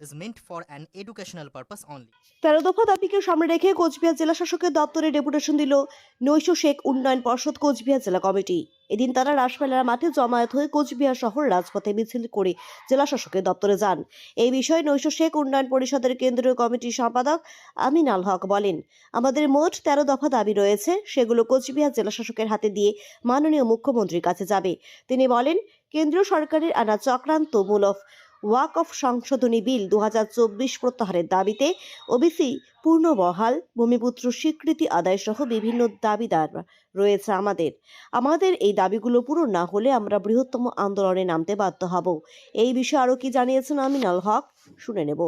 is meant for an educational purpose only. তেরো দফা দাবিকে সামনে রেখে কোচবিহার জেলা শাসকের দপ্তরে ডেপুটেশন দিল নৈশ শেখ উন্নয়ন পর্ষদ কোচবিহার জেলা কমিটি। এদিন তারা রাসমেলার মাঠে জমায়েত হয়ে কোচবিহার শহর রাজপথে মিছিল করে জেলা শাসকের দপ্তরে যান। এই বিষয়ে নৈশ শেখ উন্নয়ন পরিষদের কেন্দ্রীয় কমিটির সম্পাদক আমিন আল হক বলেন, আমাদের মোট তেরো দফা দাবি রয়েছে, সেগুলো কোচবিহার জেলা শাসকের হাতে দিয়ে মাননীয় মুখ্যমন্ত্রীর কাছে যাবে। তিনি বলেন, কেন্দ্রীয় সরকারের আনা চক্রান্তমূলক ওয়াক অফ সংশোধনী বিল দু প্রত্যাহারের দাবিতে ওবিসি পূর্ণ বহাল ভূমিপুত্র স্বীকৃতি আদায় সহ বিভিন্ন দাবিদার রয়েছে আমাদের। আমাদের এই দাবিগুলো পূরণ না হলে আমরা বৃহত্তম আন্দোলনে নামতে বাধ্য হব। এই বিষয়ে আরও কি জানিয়েছেন আমিনাল হক? শুনে নেব।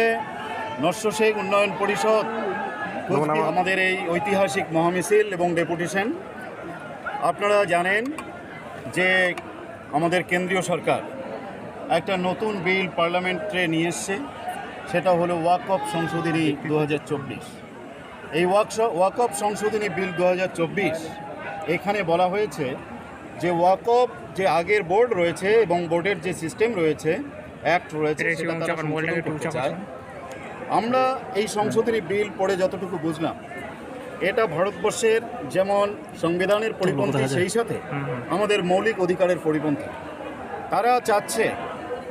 এ নস্য শেখ উন্নয়ন পরিষদ আমাদের এই ঐতিহাসিক মহামিছিল এবং ডেপুটেশন আপনারা জানেন যে আমাদের কেন্দ্রীয় সরকার একটা নতুন বিল পার্লামেন্টে নিয়ে এসছে সেটা হলো ওয়াক অফ সংশোধনী দু হাজার চব্বিশ। এই ওয়াক ওয়াক অফ সংশোধনী বিল দু হাজার চব্বিশ এখানে বলা হয়েছে যে ওয়াক অফ যে আগের বোর্ড রয়েছে এবং বোর্ডের যে সিস্টেম রয়েছে অ্যাক্ট রয়েছে সেটা তারা সংশোধন করতে চায়। আমরা এই সংশোধনী বিল পড়ে যতটুকু বুঝলাম এটা ভারতবর্ষের যেমন সংবিধানের পরিপন্থী সেই সাথে আমাদের মৌলিক অধিকারের পরিপন্থী। তারা চাচ্ছে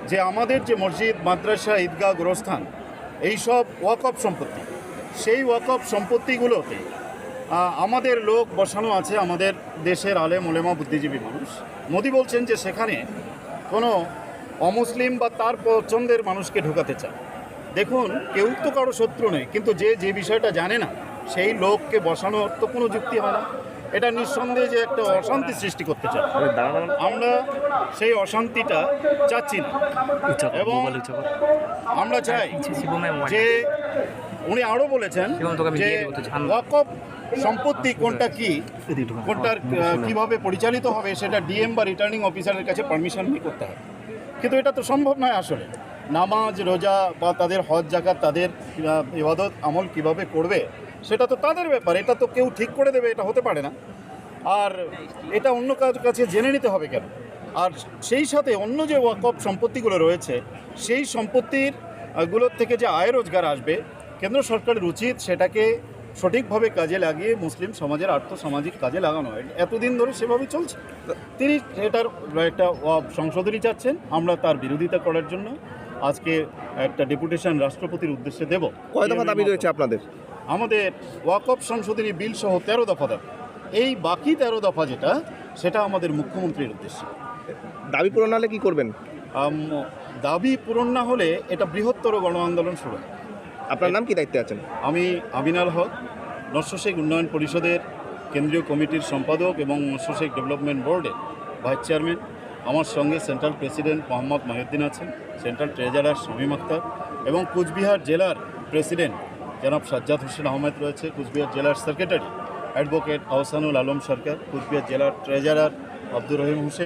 যে আমাদের যে মসজিদ মাদ্রাসা ঈদগাহ গোরস্থান এইসব ওয়াকফ সম্পত্তি সেই ওয়াকফ সম্পত্তিগুলোতে আমাদের লোক বসানো আছে আমাদের দেশের আলেম ওলেমা বুদ্ধিজীবী মানুষ। মোদি বলছেন যে সেখানে কোনো অমুসলিম বা তার পছন্দের মানুষকে ঢোকাতে চায়। দেখুন কেউ তো কারও শত্রু নেই কিন্তু যে যে বিষয়টা জানে না সেই লোককে বসানোর তো কোনো যুক্তি হয় না। এটা নিঃসন্দেহে যে একটা অশান্তি সৃষ্টি করতে চায়। আমরা সেই অশান্তিটা চাচ্ছি না। এবং আমরা চাই যে উনি আরও বলেছেন যে ওয়াকফ সম্পত্তি কোনটা কি কোনটার আহ, কীভাবে পরিচালিত হবে সেটা ডিএম বা রিটার্নিং অফিসারের কাছে পারমিশন নিয়ে করতে হবে কিন্তু এটা তো সম্ভব নয় আসলে। নামাজ রোজা বা তাদের হজ জাকাত তাদের ইবাদত আমল কীভাবে করবে সেটা তো তাদের ব্যাপার। এটা তো কেউ ঠিক করে দেবে এটা হতে পারে না। আর এটা অন্য কারোর কাছে জেনে নিতে হবে কেন? আর সেই সাথে অন্য যে ওয়াকফ সম্পত্তিগুলো রয়েছে সেই সম্পত্তিরগুলোর থেকে যে আয় রোজগার আসবে কেন্দ্র সরকারের উচিত সেটাকে সঠিকভাবে কাজে লাগিয়ে মুসলিম সমাজের আর্থসামাজিক কাজে লাগানো। হয় এতদিন ধরে সেভাবেই চলছে। তিনি এটার একটা সংশোধনী চাচ্ছেন আমরা তার বিরোধিতা করার জন্য। আজকে একটা ডেপুটেশন রাষ্ট্রপতির উদ্দেশ্যে দেব। কয় দফা দাবি রয়েছে আপনাদের? আমাদের ওয়াকফ সংশোধনী বিল সহ তেরো দফা দাবি। এই বাকি তেরো দফা যেটা সেটা আমাদের মুখ্যমন্ত্রীর উদ্দেশ্য। দাবি পূরণ না হলে কী করবেন? দাবি পূরণ না হলে এটা বৃহত্তর গণ আন্দোলন শুরু হবে। আপনার নাম কি দায়িত্বে আছেন? আমি আমিনাল হক নস্য শেখ উন্নয়ন পরিষদের কেন্দ্রীয় কমিটির সম্পাদক এবং নস্য শেখ ডেভেলপমেন্ট বোর্ডের ভাইস চেয়ারম্যান। আমার সঙ্গে সেন্ট্রাল প্রেসিডেন্ট মোহাম্মদ মাহিউদ্দিন আছেন, সেন্ট্রাল ট্রেজারার শামীম আক্তার এবং কুচবিহার জেলার প্রেসিডেন্ট জনাব সাজ্জাদ হোসেন আহমেদ রয়েছে, কুচবিহার জেলার সেক্রেটারি অ্যাডভোকেট আহসানুল আলম সরকার, কুচবিহার জেলার ট্রেজারার আব্দুর রহিম হোসেন।